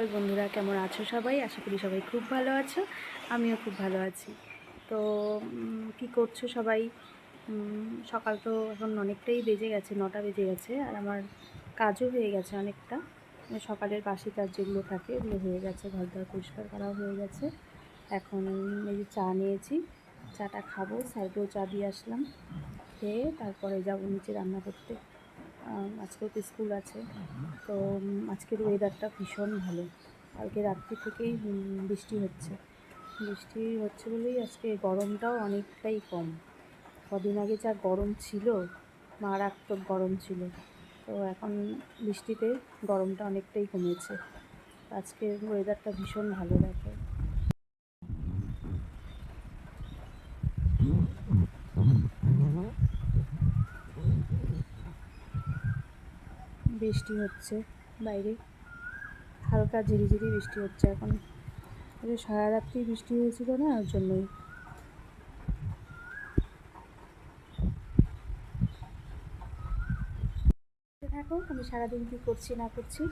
সকাল বন্ধুরা, কেমন আছো সবাই? আশা করি সবাই খুব ভালো আছো, আমিও খুব ভালো আছি। তো কি করছ সবাই? সকাল তো এখন অনেকটাই বেজে গেছে, নটা বেজে গেছে, আর আমার কাজও হয়ে গেছে অনেকটা। মানে সকালের বাসি কাজ যেগুলো থাকে, ওগুলো হয়ে গেছে ঘর দর পরিষ্কার করাও হয়ে গেছে। এখন এই যে চা নিয়েছি, চাটা খাব, স্যারকেও চা দিয়ে আসলাম, খেয়ে তারপরে যাব নিচে রান্না করতে। আজকেও তো স্কুল আছে। তো আজকের ওয়েদারটা ভীষণ ভালো। কালকে রাত্রি থেকেই বৃষ্টি হচ্ছে। বৃষ্টি হচ্ছে বলেই আজকে গরমটাও অনেকটাই কম। কদিন আগে যা গরম ছিল, মারাত্মক গরম ছিল। তো এখন বৃষ্টিতে গরমটা অনেকটাই কমেছে। আজকের ওয়েদারটা ভীষণ ভালো দেখে। বৃষ্টি হচ্ছে বাইরে। হালকা ঝিরিঝিরি বৃষ্টি হচ্ছে এখন। সারা রাত্রি বৃষ্টি হয়েছিল না ওর জন্যই। থাকো আমি সারাদিন কী করছি, না করছি।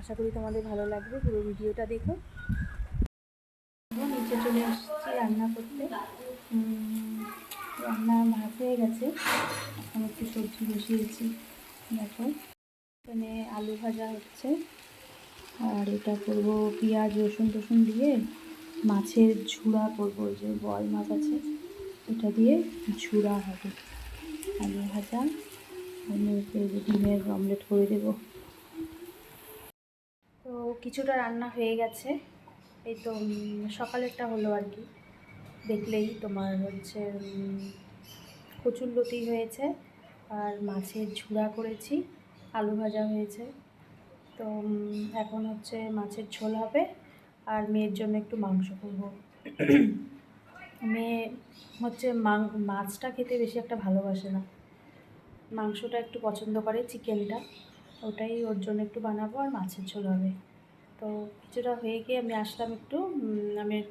আশা করি তোমাদের ভালো লাগবে, পুরো ভিডিওটা দেখো। নিচে চলে এসেছি রান্না করতে। রান্না ভাত হয়ে গেছে। এখন একটু সবজি বসিয়েছি, দেখো। এখানে আলু ভাজা হচ্ছে। আর এটা করব পেঁয়াজ, রসুন টসুন দিয়ে মাছের ঝুড়া করব যে বল মাছ আছে, এটা দিয়ে ঝুড়া হবে। আলু ভাজা, আমি ডিমের অমলেট করে দেবো। তো কিছুটা রান্না হয়ে গেছে। এই তো সকালেরটা হলো আর কি। দেখলেই তোমার হচ্ছে কচুর লতি হয়েছে, আর মাছের ঝুড়া করেছি। আলু ভাজা হয়েছে। তো এখন হচ্ছে মাছের ঝোল হবে আর মেয়ের জন্য একটু মাংস করব। মেয়ে হচ্ছে মাছটা খেতে বেশি একটা ভালোবাসে না। মাংসটা একটু পছন্দ করে চিকেনটা, ওটাই ওর জন্য একটু বানাবো আর মাছের ঝোল হবে। তো, কিছুটা হয়ে গিয়ে আমি আসলাম একটু আমি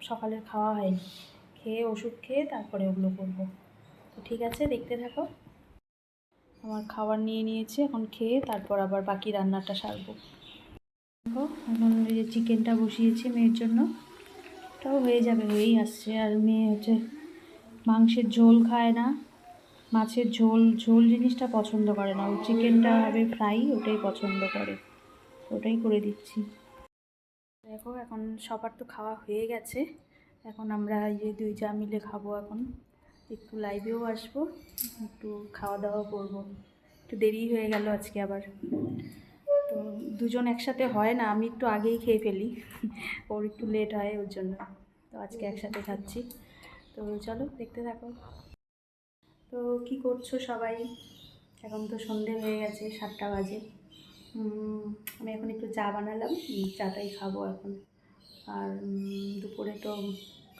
সকালের খাওয়া হয়নি। খেয়ে ওষুধ খেয়ে তারপরে ওগুলো করব। তো ঠিক আছে, দেখতে থাকো। আমার খাবার নিয়ে নিয়েছি, এখন খেয়ে তারপর আবার বাকি রান্নাটা সারবো। দেখো, এখন যে চিকেনটা বসিয়েছি মেয়ের জন্য। ওটাও হয়ে যাবে, হয়েই আসছে। আর মেয়ে হচ্ছে মাংসের ঝোল খায় না, মাছের ঝোল ঝোল জিনিসটা পছন্দ করে না। ও চিকেনটা হবে ফ্রাই ওটাই পছন্দ করে। ওটাই করে দিচ্ছি। দেখো, এখন সবার তো খাওয়া হয়ে গেছে। এখন আমরা এই যে দুই মিলে খাব এখন। একটু লাইভেও আসব, একটু খাওয়া দাওয়া করব। একটু দেরি হয়ে গেল আজকে আবার। তো দুজন একসাথে হয় না, আমি একটু আগেই খেয়ে ফেলি। ওর একটু লেট হয় ওর জন্য। তো আজকে একসাথে খাচ্ছি। তো চলো, দেখতে থাকো। তো কি করছ সবাই? এখন তো সন্ধে হয়ে গেছে, সাতটা বাজে। আমি এখন একটু চা বানালাম চাটাই খাব এখন। আর দুপুরে তো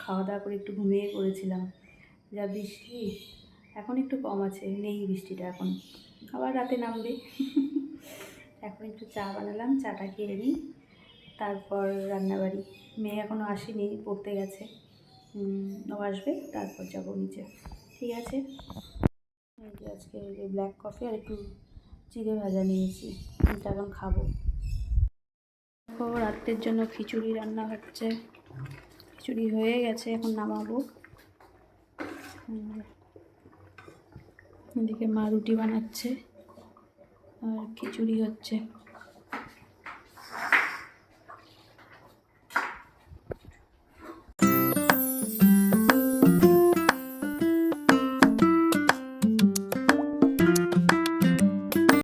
খাওয়া দাওয়া করে একটু ঘুমিয়ে পড়েছিলাম। যা বৃষ্টি, এখন একটু কম আছে, নেই বৃষ্টিটা এখন। আবার রাতে নামবে। এখন একটু চা বানালাম, চাটা খেয়ে নিই। তারপর রান্নাবাড়ি। মেয়ে এখনও আসেনি, পড়তে গেছে। ও আসবে, তারপর যাব নিচে। ঠিক আছে? আজকে যে ব্ল্যাক কফি আর একটু চিড়ে ভাজা নিয়েছি। এটা এখন খাব। রাত্রের জন্য খিচুড়ি রান্না হচ্ছে। খিচুড়ি হয়ে গেছে, এখন নামাবো। এদিকে মা রুটি বানাচ্ছে আর খিচুড়ি হচ্ছে।